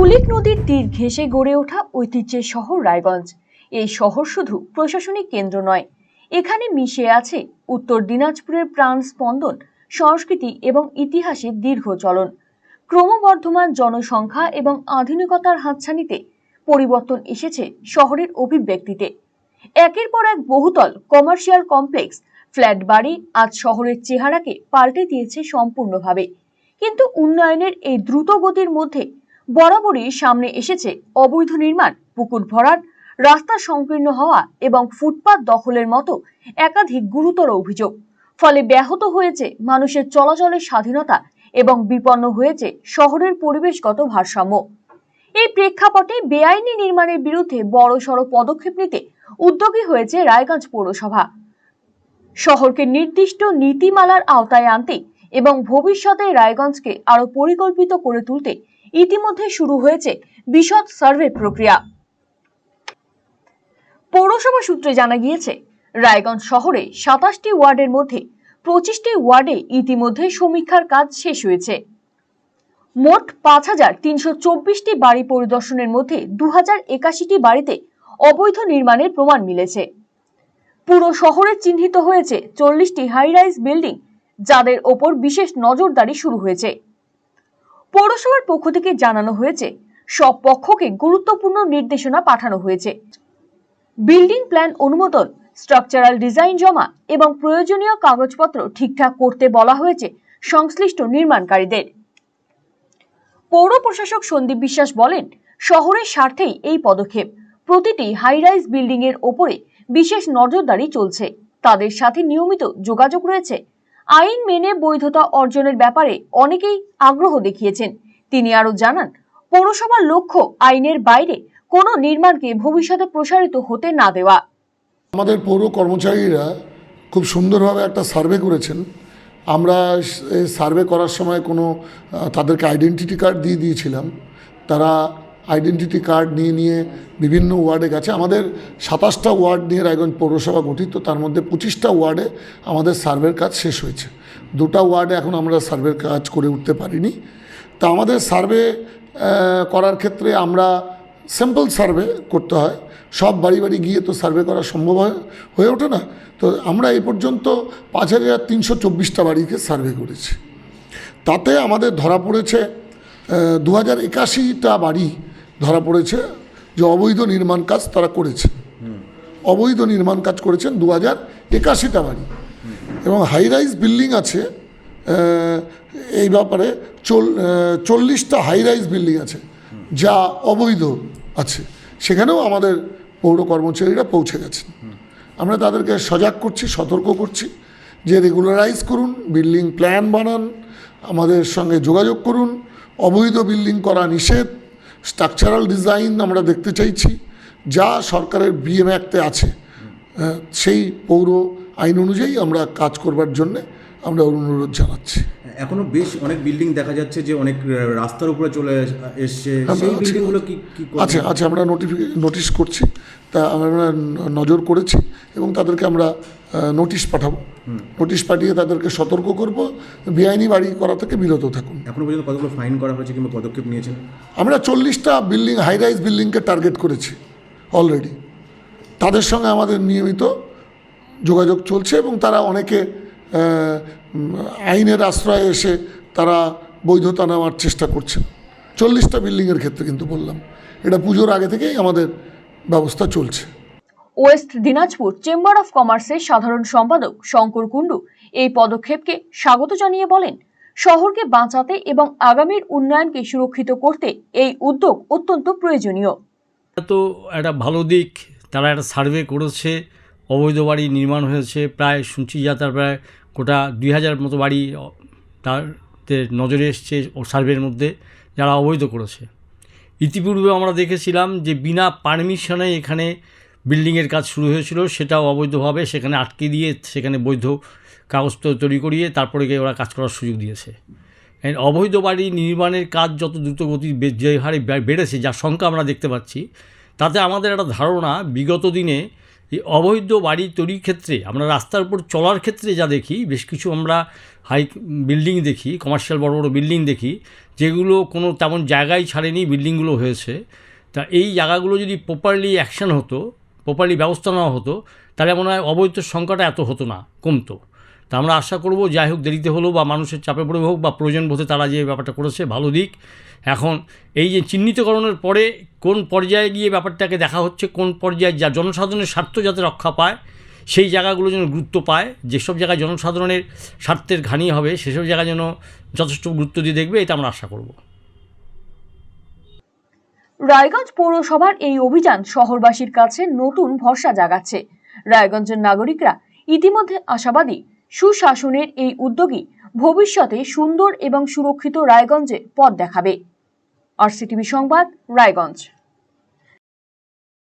কুলিক নদীর তীর ঘেঁষে গড়ে ওঠা ঐতিহ্যের শহর রায়গঞ্জ। এই শহর শুধু প্রশাসনিক কেন্দ্র নয়, এখানে মিশে আছে উত্তর দিনাজপুরের প্রাণ স্পন্দন, সংস্কৃতি এবং ইতিহাসের দীর্ঘ চলন। ক্রমবর্ধমান জনসংখ্যা এবং আধুনিকতার হাতছানিতে পরিবর্তন এসেছে শহরের অভিব্যক্তিতে। একের পর এক বহুতল কমার্শিয়াল কমপ্লেক্স, ফ্ল্যাট বাড়ি আজ শহরের চেহারাকে পাল্টে দিয়েছে সম্পূর্ণভাবে। কিন্তু উন্নয়নের এই দ্রুত গতির মধ্যে বরাবরই সামনে এসেছে অবৈধ নির্মাণ, পুকুর ভরাট, রাস্তা সংকীর্ণ হওয়া এবং ফুটপাত দখলের মতো একাধিক গুরুতর অভিযোগ। ফলে ব্যাহত হয়েছে মানুষের চলাচলের স্বাধীনতা এবং বিপন্ন হয়েছে শহরের পরিবেশগত ভারসাম্য। এই প্রেক্ষাপটে বেআইনি নির্মাণের বিরুদ্ধে বড়সড় পদক্ষেপ নিতে উদ্যোগী হয়েছে রায়গঞ্জ পৌরসভা। শহরকে নির্দিষ্ট নীতিমালার আওতায় আনতে এবং ভবিষ্যতে রায়গঞ্জকে আরও পরিকল্পিত করে তুলতে ইতিমধ্যে শুরু হয়েছে বিশদ সার্ভে প্রক্রিয়া। পৌরসভা সূত্রে জানা গিয়েছে, রায়গঞ্জ শহরে সাতাশটি ওয়ার্ডের মধ্যে পঁচিশটি ওয়ার্ডে ইতিমধ্যে সমীক্ষার কাজ শেষ হয়েছে। মোট পাঁচ হাজার তিনশো চব্বিশটি বাড়ি পরিদর্শনের মধ্যে দু হাজার একাশিটি বাড়িতে অবৈধ নির্মাণের প্রমাণ মিলেছে। পুরো শহরে চিহ্নিত হয়েছে চল্লিশটি হাই রাইজ বিল্ডিং যাদের ওপর বিশেষ নজরদারি শুরু হয়েছে। পৌরসভার পক্ষ থেকে জানানো হয়েছে, সব পক্ষকে গুরুত্বপূর্ণ নির্দেশনা পাঠানো হয়েছে। বিল্ডিং প্ল্যান অনুমোদন, স্ট্রাকচারাল ডিজাইন জমা এবং প্রয়োজনীয় কাগজপত্র ঠিকঠাক করতে বলা হয়েছে সংশ্লিষ্ট নির্মাণকারীদের। পৌর প্রশাসক সন্দীপ বিশ্বাস বলেন, শহরের স্বার্থেই এই পদক্ষেপ। প্রতিটি হাইরাইজ বিল্ডিং এর ওপরে বিশেষ নজরদারি চলছে। তাদের সাথে নিয়মিত যোগাযোগ রয়েছে। আইন মেনে বৈধতা অর্জনের ব্যাপারে অনেকেই আগ্রহ দেখিয়েছেন। তিনি আরও জানান, পৌরসভার লক্ষ্য আইনের বাইরে কোনো নির্মাণকে ভবিষ্যতে প্রসারিত হতে না দেওয়া। আমাদের পৌর কর্মচারীরা খুব সুন্দরভাবে একটা সার্ভে করেছেন। আমরা সার্ভে করার সময় কোনো তাদেরকে আইডেন্টিটি কার্ড দিয়ে দিয়েছিলাম। তারা আইডেন্টিটি কার্ড নিয়ে নিয়ে বিভিন্ন ওয়ার্ডে গেছে। আমাদের সাতাশটা ওয়ার্ড নিয়ে রায়গঞ্জ পৌরসভা গঠিত, তার মধ্যে পঁচিশটা ওয়ার্ডে আমাদের সার্ভের কাজ শেষ হয়েছে। দুটা ওয়ার্ডে এখন আমরা সার্ভের কাজ করে উঠতে পারিনি। তা আমাদের সার্ভে করার ক্ষেত্রে আমরা সিম্পল সার্ভে করতে হয়। সব বাড়ি বাড়ি গিয়ে তো সার্ভে করা সম্ভব হয়- হয়ে ওঠে না। তো আমরা এই পর্যন্ত পাঁচ হাজার তিনশো চব্বিশটা বাড়িকে সার্ভে করেছি। তাতে আমাদের ধরা পড়েছে দু হাজার একাশিটা বাড়ি ধরা পড়েছে যে অবৈধ নির্মাণ কাজ তারা করেছে। অবৈধ নির্মাণ কাজ করেছেন দু হাজার একাশিটা বাড়ি। এবং হাই রাইজ বিল্ডিং আছে এই ব্যাপারে চল চল্লিশটা হাই রাইজ বিল্ডিং আছে, যা অবৈধ আছে। সেখানেও আমাদের পৌর কর্মচারীরা পৌঁছে গেছেন। আমরা তাদেরকে সজাগ করছি, সতর্ক করছি যে রেগুলারাইজ করুন বিল্ডিং প্ল্যান বানান, আমাদের সঙ্গে যোগাযোগ করুন, অবৈধ বিল্ডিং করা নিষেধ স্ট্রাকচারাল ডিজাইন আমরা দেখতে চাইছি যা সরকারের বিএম অ্যাক্টে আছে। আহ, সেই পৌর আইন অনুযায়ী আমরা কাজ করবার জন্যে আমরা অনুরোধ জানাচ্ছি। এখনও বেশ অনেক বিল্ডিং দেখা যাচ্ছে যে অনেক রাস্তার উপরে চলে এস- এসছে। সেই আছে। বিল্ডিংগুলো কি কি আচ্ছা আচ্ছা আমরা নোটিশ করছি। তা আমরা নজর করেছি এবং তাদেরকে আমরা নোটিশ পাঠাবো। নোটিশ পাঠিয়ে তাদেরকে সতর্ক করব। বেআইনি বাড়ি করা থেকে বিরত থাকুন। এখনও পর্যন্ত কতগুলো ফাইন করা হয়েছে কিংবা পদক্ষেপ নিয়েছেন? আমরা চল্লিশটা বিল্ডিং হাই রাইজ বিল্ডিংকে টার্গেট করেছি অলরেডি তাদের সঙ্গে আমাদের নিয়মিত যোগাযোগ চলছে এবং তারা অনেকে আইনের আশ্রয়ে এসে তারা বৈধতা নেওয়ার চেষ্টা করছেন চল্লিশটা বিল্ডিংয়ের ক্ষেত্রে কিন্তু বললাম। এটা পুজোর আগে থেকেই আমাদের ব্যবস্থা চলছে। ওয়েস্ট দিনাজপুর চেম্বার অফ কমার্সের সাধারণ সম্পাদক শঙ্কর কুণ্ডু এই পদক্ষেপকে স্বাগত জানিয়ে বলেন শহরকে বাঁচাতে এবং আগামীর উন্নয়নকে সুরক্ষিত করতে এই উদ্যোগ অত্যন্ত প্রয়োজনীয়। তো একটা ভালো দিক। তারা একটা সার্ভে করেছে অবৈধ বাড়ি নির্মাণ হয়েছে প্রায় শুনছি যা তার প্রায় গোটা দুই হাজার মতো বাড়ি তাতে নজরে এসছে ও সার্ভের মধ্যে যারা অবৈধ করেছে। ইতিপূর্বে আমরা দেখেছিলাম যে বিনা পারমিশনে এখানে বিল্ডিংয়ের কাজ শুরু হয়েছিল, সেটাও অবৈধভাবে সেখানে আটকে দিয়ে সেখানে বৈধ কাগজ তৈরি করিয়ে তারপরে গিয়ে ওরা কাজ করার সুযোগ দিয়েছে। অবৈধ বাড়ি নির্মাণের কাজ যত দ্রুত গতি যে হারে বেড়েছে, যার সংখ্যা আমরা দেখতে পাচ্ছি, তাতে আমাদের একটা ধারণা, বিগত দিনে এই অবৈধ বাড়ি তৈরির ক্ষেত্রে, আমরা রাস্তার উপর চলার ক্ষেত্রে যা দেখি, বেশ কিছু আমরা হাই বিল্ডিং দেখি, কমার্শিয়াল বড় বড় বিল্ডিং দেখি, যেগুলো কোনো তেমন জায়গায় ছাড়েনি, বিল্ডিংগুলো হয়েছে। তা এই জায়গাগুলো যদি প্রপারলি অ্যাকশান হতো প্রপারলি ব্যবস্থা নেওয়া হতো, তাহলে মনে হয় অবৈধ সংখ্যাটা এত হতো না, কমতো। তা আমরা আশা করব, যাই হোক দেরিতে হলো বা মানুষের চাপে পড়ে হোক বা প্রয়োজন বোধে তারা যে ব্যাপারটা করেছে, ভালো দিক। এখন এই যে চিহ্নিতকরণের পরে কোন পর্যায়ে গিয়ে ব্যাপারটাকে দেখা হচ্ছে, কোন পর্যায়ে যা জনসাধারণের স্বার্থ যাতে রক্ষা পায়, সেই জায়গাগুলো যেন গুরুত্ব পায়, যেসব জায়গায় জনসাধারণের স্বার্থের ঘানি হবে, সেসব জায়গায় যেন যথেষ্ট গুরুত্ব দিয়ে দেখবে, এটা আমরা আশা করব। রায়গঞ্জ পৌরসভার এই অভিযান শহরবাসীর কাছে নতুন ভরসা জাগাচ্ছে। রায়গঞ্জের নাগরিকরা ইতিমধ্যে আশাবাদী সুশাসনের এই উদ্যোগই ভবিষ্যতে সুন্দর এবং সুরক্ষিত রায়গঞ্জে পথ দেখাবে। আর সিটিভি সংবাদ রায়গঞ্জ।